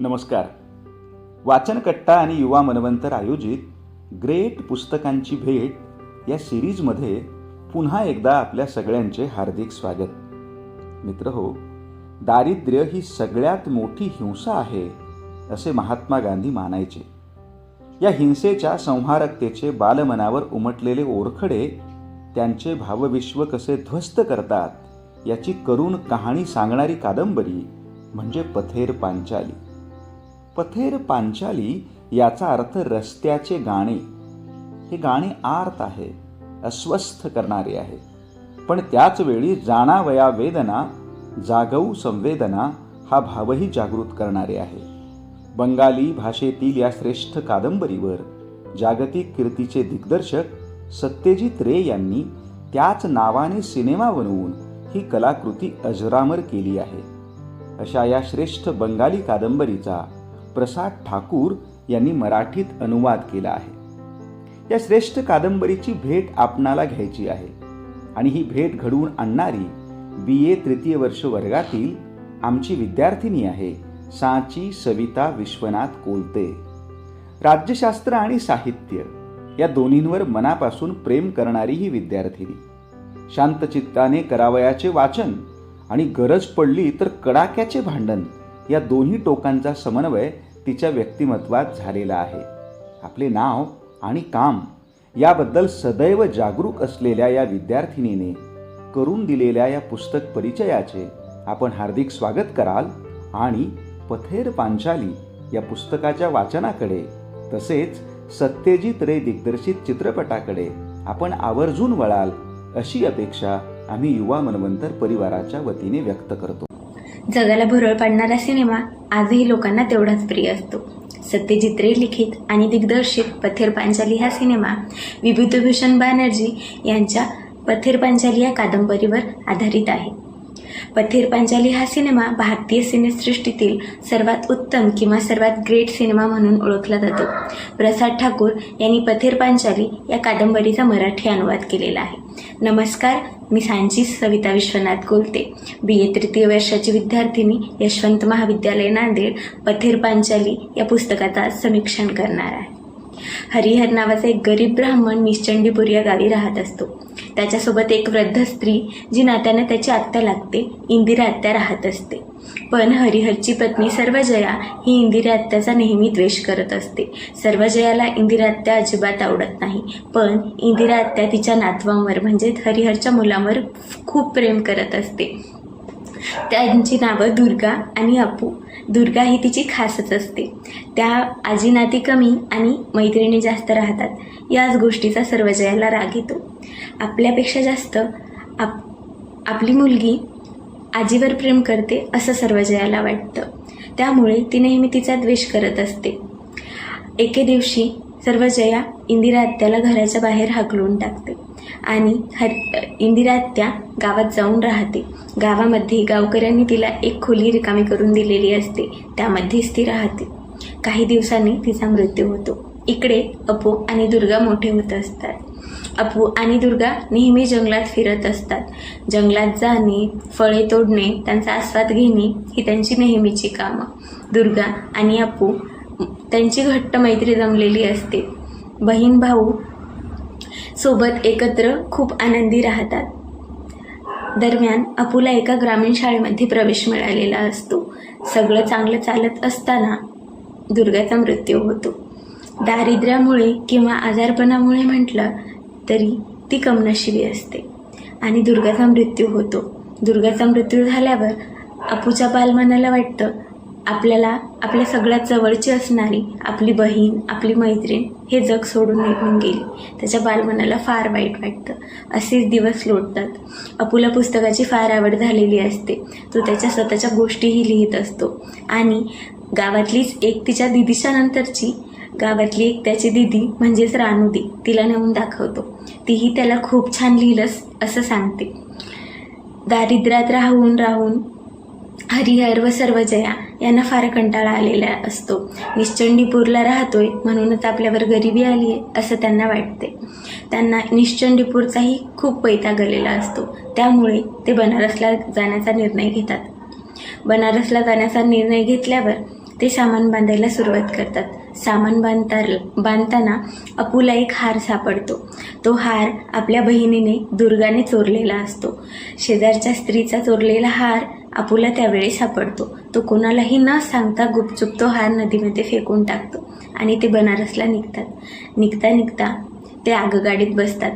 नमस्कार. वाचनकट्टा आणि युवा मनवंतर आयोजित ग्रेट पुस्तकांची भेट या सिरीजमध्ये पुन्हा एकदा आपल्या सगळ्यांचे हार्दिक स्वागत. मित्र हो दारिद्र्य ही सगळ्यात मोठी हिंसा आहे असे महात्मा गांधी मानायचे. या हिंसेच्या संहारकतेचे बालमनावर उमटलेले ओरखडे त्यांचे भावविश्व कसे ध्वस्त करतात याची करुण कहाणी सांगणारी कादंबरी म्हणजे पथेर पांचाली. पथेर पांचाली याचा अर्थ रस्त्याचे गाणे. हे गाणे आर्त आहे अस्वस्थ करणारे आहे. पण त्याच वेळी जाणावया वेदना जागवू संवेदना हा भावही जागृत करणारे आहे. बंगाली भाषेतील या श्रेष्ठ कादंबरीवर जागतिक कीर्तीचे दिग्दर्शक सत्यजित रे यांनी त्याच नावाने सिनेमा बनवून ही कलाकृती अजरामर केली आहे. अशा या श्रेष्ठ बंगाली कादंबरीचा प्रसाद ठाकूर यांनी मराठीत अनुवाद केला आहे. या श्रेष्ठ कादंबरीची भेट आपणाला घ्यायची आहे आणि ही भेट घडवून आणणारी बी ए तृतीय वर्ष वर्गातील आमची विद्यार्थिनी आहे साची सविता विश्वनाथ कोलते. राज्यशास्त्र आणि साहित्य या दोन्हींवर मनापासून प्रेम करणारी ही विद्यार्थिनी. शांतचित्ताने करावयाचे वाचन आणि गरज पडली तर कडाक्याचे भांडण या दोन्ही टोकांचा समन्वय तिच्या व्यक्तिमत्वात झालेला आहे. आपले नाव आणि काम याबद्दल सदैव जागरूक असलेल्या या विद्यार्थिनीने करून दिलेल्या या पुस्तक परिचयाचे आपण हार्दिक स्वागत कराल आणि पथेर पांचाली या पुस्तकाच्या वाचनाकडे तसेच सत्यजित रे दिग्दर्शित चित्रपटाकडे आपण आवर्जून वळाल अशी अपेक्षा आम्ही युवा मनवंतर परिवाराच्या वतीने व्यक्त करतो. जगाला भुरळ पाडणारा सिनेमा आजही लोकांना तेवढाच प्रिय असतो. सत्यजित रे लिखित आणि दिग्दर्शित पथेर पांचाली हा सिनेमा विभूतिभूषण बॅनर्जी यांच्या पथेर पांचाली या कादंबरीवर आधारित आहे. पथेर पांचाली हा सिनेमा भारतीय सिनेसृष्टीतील सर्वात उत्तम किंवा सर्वात ग्रेट सिनेमा म्हणून ओळखला जातो. प्रसाद ठाकूर यांनी पथेर पांचाली या कादंबरीचा मराठी अनुवाद केलेला आहे. नमस्कार मी सांची सविता विश्वनाथ कोलते बी ए तृतीय वर्षाची विद्यार्थिनी यशवंत महाविद्यालय नांदेड पथेर पांचाली या पुस्तकाचा आज समीक्षण करणार आहे. हरिहर नावाचा एक गरीब ब्राह्मण निश्चंडीपूर या गावी राहत असतो. त्याच्यासोबत एक वृद्ध स्त्री जी नात्याने त्याची आत्या लागते इंदिरा आत्या राहत असते. पण हरिहरची पत्नी सर्वजया ही इंदिरात्याचा नेहमी द्वेष करत असते. सर्वजयाला इंदिरात्या अजिबात आवडत नाही. पण इंदिरा आत्या तिच्या नातवांवर म्हणजे हरिहरच्या मुलांवर खूप प्रेम करत असते. त्यांची नावं दुर्गा आणि अपू. दुर्गा ही तिची खासच असते. त्या आजी नाती कमी आणि मैत्रिणी जास्त राहतात. याच गोष्टीचा सर्वजयाला राग येतो. आपल्यापेक्षा जास्त आप आपली मुलगी आजीवर प्रेम करते असं सर्वजयाला वाटतं. त्यामुळे ती नेहमी तिचा द्वेष करत असते. एके दिवशी सर्वजया इंदिरा आत्याला घराच्या बाहेर हाकलून टाकते आणि हर इंदिरा आत्या गावात जाऊन राहते. गावामध्ये गावकऱ्यांनी तिला एक खोली रिकामी करून दिलेली असते. त्यामध्येच ती राहते. काही दिवसांनी तिचा मृत्यू होतो. इकडे अपो आणि दुर्गा मोठे होत असतात. अपू आणि दुर्गा नेहमी जंगलात फिरत असतात. जंगलात जाणे फळे तोडणे त्यांचा आस्वाद घेणे ही त्यांची नेहमीची कामं. दुर्गा आणि अपू त्यांची घट्ट मैत्री जमलेली असते. बहीण भाऊ सोबत एकत्र खूप आनंदी राहतात. दरम्यान अपूला एका ग्रामीण शाळेमध्ये प्रवेश मिळालेला असतो. सगळं चांगलं चालत असताना दुर्गाचा मृत्यू होतो. दारिद्र्यामुळे किंवा आजारपणामुळे म्हटलं तरी ती कमनशिबी असते. आणि दुर्गाचा मृत्यू होतो. दुर्गाचा मृत्यू झाल्यावर अपूच्या बालमनाला वाटतं आपल्याला आपल्या सगळ्यात जवळची असणारी आपली बहीण आपली मैत्रीण हे जग सोडून निघून गेली. त्याच्या बालमनाला फार वाईट वाटतं. असेच दिवस लोटतात. अपूला पुस्तकाची फार आवड झालेली असते. तो त्याच्या स्वतःच्या गोष्टीही लिहित असतो. आणि गावातलीच एक तिच्या दिदीच्या नंतरची गावातली एक त्याची दिदी म्हणजेच रानुदी तिला नेऊन दाखवतो. तीही त्याला खूप छान लिहिलंस असं सांगते. दारिद्र्यात राहून राहून हरिहर व सर्वजया यांना फार कंटाळा आलेला असतो. निश्चंडीपूरला राहतोय म्हणूनच आपल्यावर गरिबी आली आहे असं त्यांना वाटते. त्यांना निश्चंडीपूरचाही खूप पैता गेलेला असतो. त्यामुळे ते बनारसला जाण्याचा निर्णय घेतात. बनारसला जाण्याचा निर्णय घेतल्यावर ते सामान बांधायला सुरुवात करतात. सामान बांधता बांधताना अपूला एक हार सापडतो. तो हार आपल्या बहिणीने दुर्गाने चोरलेला असतो. शेजारच्या स्त्रीचा चोरलेला हार अपूला त्यावेळी सापडतो. तो कोणालाही न सांगता गुपचूप तो हार नदीमध्ये फेकून टाकतो आणि ते बनारसला निघतात. निघता निघता ते आगगाडीत बसतात.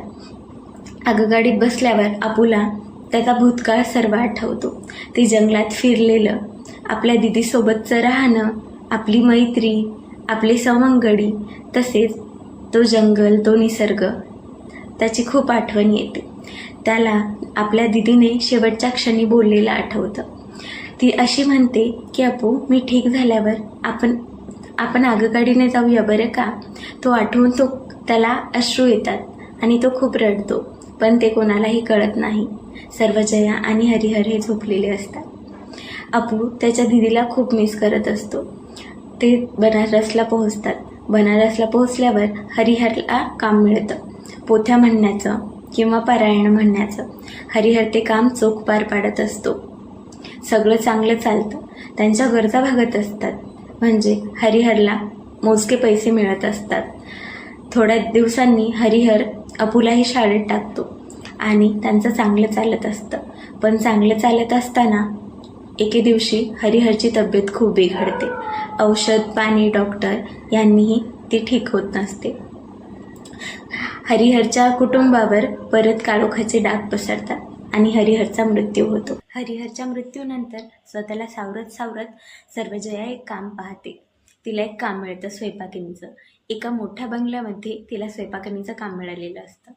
आगगाडीत बसल्यावर अपूला त्याचा भूतकाळ सर्व आठवतो. ते जंगलात फिरलेलं आपल्या दिदीसोबतचं राहणं आपली मैत्री आपली सवंगडी तसेच तो जंगल तो निसर्ग त्याची खूप आठवण येते. त्याला आपल्या दिदीने शेवटच्या क्षणी बोललेलं आठवतं. ती अशी म्हणते की अपू मी ठीक झाल्यावर आपण आपण आगगाडीने जाऊया बरं का? तो आठवून तो त्याला अश्रू येतात आणि तो खूप रडतो पण ते कोणालाही कळत नाही. सर्व जया आणि हरिहर हे झोपलेले असतात. अपू त्याच्या दिदीला खूप मिस करत असतो. ते बनारसला पोहोचतात. बनारसला पोहोचल्यावर हरिहरला काम मिळतं. पोथ्या म्हणण्याचं किंवा पारायण म्हणण्याचं. हरिहर ते काम चोख पार पाडत असतो. सगळं चांगलं चालतं. त्यांच्या गरजा भागत असतात. म्हणजे हरिहरला मोजके पैसे मिळत असतात. थोड्या दिवसांनी हरिहर अपुलाही शाळेत टाकतो. आणि त्यांचं चांगलं चालत असतं. पण चांगलं चालत असताना एके दिवशी हरिहरची तब्येत खूप बिघडते. औषध पाणी डॉक्टर यांनीही ती ठीक होत नसते. हरिहरच्या कुटुंबावर परत काळोखाचे डाग पसरतात आणि हरिहरचा मृत्यू होतो. हरिहरच्या मृत्यूनंतर स्वतःला सावरत सावरत सर्वजया एक काम पाहते. तिला एक काम मिळतं स्वयंपाकिनीचं एका मोठ्या बंगल्यामध्ये तिला स्वयंपाकनीचं काम मिळालेलं असतं.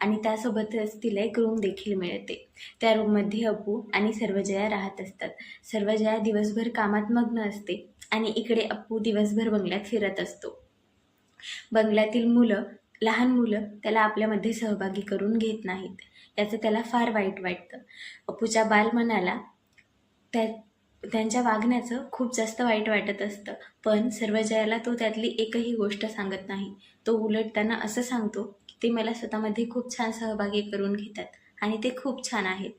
आणि त्यासोबतच तिला एक रूम देखील मिळते. त्या रूममध्ये अप्पू आणि सर्वजया राहत असतात. सर्वजया दिवसभर कामात मग्न असते आणि इकडे अप्पू दिवसभर बंगल्यात फिरत असतो. बंगल्यातील मुलं लहान मुलं त्याला आपल्यामध्ये सहभागी करून घेत नाहीत. याचं त्याला फार वाईट वाटतं. अप्पूच्या बालमनाला त्या त्यांच्या वागण्याचं खूप जास्त वाईट वाटत असतं. पण सर्वजयाला तो त्यातली एकही गोष्ट सांगत नाही. तो उलट त्यांना असं सांगतो ते मला स्वतःमध्ये खूप छान सहभागी करून घेतात आणि ते खूप छान आहेत.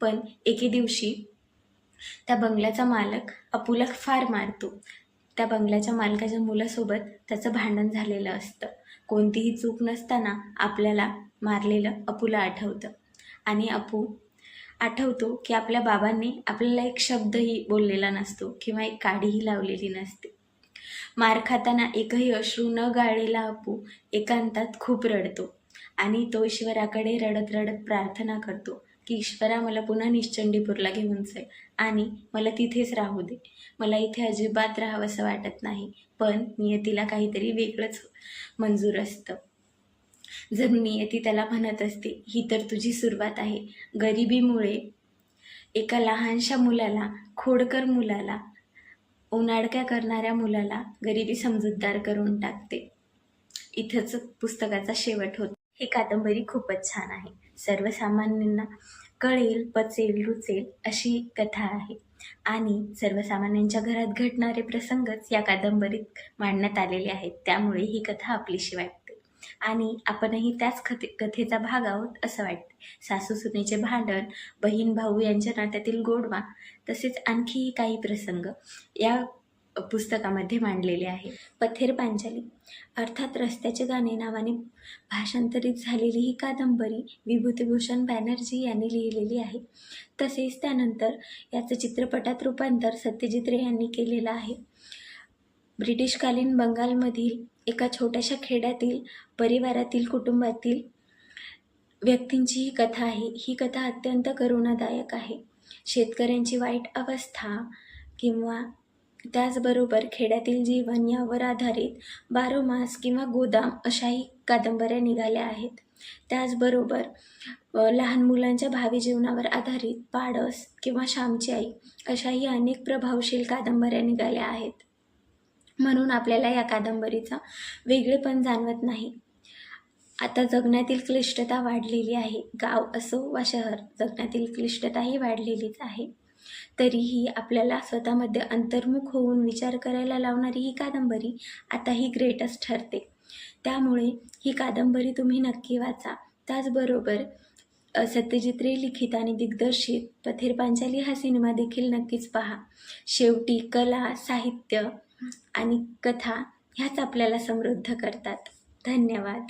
पण एके दिवशी त्या बंगल्याचा मालक अपूला फार मारतो. त्या बंगल्याच्या मालकाच्या मुलासोबत त्याचं भांडण झालेलं असतं. कोणतीही चूक नसताना आपल्याला मारलेलं अपूला आठवतं. आणि अपू आठवतो की आपल्या बाबांनी आपल्याला एक शब्दही बोललेला नसतो किंवा एक काडीही लावलेली नसते. मार खाताना एकही अश्रू न गाळलेला अपू एकांतात खूप रडतो आणि तो ईश्वराकडे रडत रडत प्रार्थना करतो की ईश्वरा मला पुन्हा निश्चंडीपूरला घेऊन जाईल आणि मला तिथेच राहू दे. मला इथे अजिबात राहावंसं वाटत नाही पण नियतीला काहीतरी वेगळंच मंजूर असतं. जर नियती त्याला म्हणत असते ही तर तुझी सुरुवात आहे. गरिबीमुळे एका लहानशा मुलाला खोडकर मुलाला उन्हाडक्या करणाऱ्या मुलाला गरिबी समजूतदार करून टाकते. इथंच पुस्तकाचा शेवट होतो. ही कादंबरी खूपच छान आहे. सर्वसामान्यांना कळेल पचेल रुचेल अशी कथा आहे. आणि सर्वसामान्यांच्या घरात घडणारे प्रसंगच या कादंबरीत मांडण्यात आलेले आहेत. त्यामुळे ही कथा आपलीशी वाटते आणि आपणही त्याच कथे कथेचा भाग आहोत असं वाटते. सासू सुनेचे भांडण बहीण भाऊ यांच्या नात्यातील गोडवा तसेच आणखीही काही प्रसंग या पुस्तकामध्ये मांडलेले आहे पथेर पांचाली. अर्थात रस्त्याचे गाणे नावाने भाषांतरित झालेली ही कादंबरी विभूतिभूषण बॅनर्जी यांनी लिहिलेली आहे. तसेच त्यानंतर याचं चित्रपटात रूपांतर सत्यजित रे यांनी केलेलं आहे. ब्रिटिशकालीन बंगालमधील एका छोट्याशा खेड्यातील परिवारातील कुटुंबातील व्यक्तींची ही कथा आहे. ही कथा अत्यंत करुणादायक आहे. शेतकऱ्यांची वाईट अवस्था किंवा त्याचबरोबर खेड्यातील जीवन यावर आधारित बारोमास किंवा गोदाम अशाही कादंबऱ्या निघाल्या आहेत. त्याचबरोबर लहान मुलांच्या भावी जीवनावर आधारित पाडस किंवा श्यामची आई अशाही अनेक प्रभावशील कादंबऱ्या निघाल्या आहेत. म्हणून आपल्याला या कादंबरीचा वेगळेपण जाणवत नाही. आता जगण्यातील क्लिष्टता वाढलेली आहे. गाव असो वा शहर जगण्यातील क्लिष्टताही वाढलेलीच आहे. तरीही आपल्याला स्वतःमध्ये अंतर्मुख होऊन विचार करायला लावणारी ही कादंबरी आताही ग्रेटच ठरते. त्यामुळे ही कादंबरी तुम्ही नक्की वाचा. त्याचबरोबर सत्यजित रे लिखित आणि दिग्दर्शित पथेर पांचाली हा सिनेमा देखील नक्कीच पहा. शेवटी कला साहित्य आणि कथा ह्याच आपल्याला समृद्ध करतात. धन्यवाद.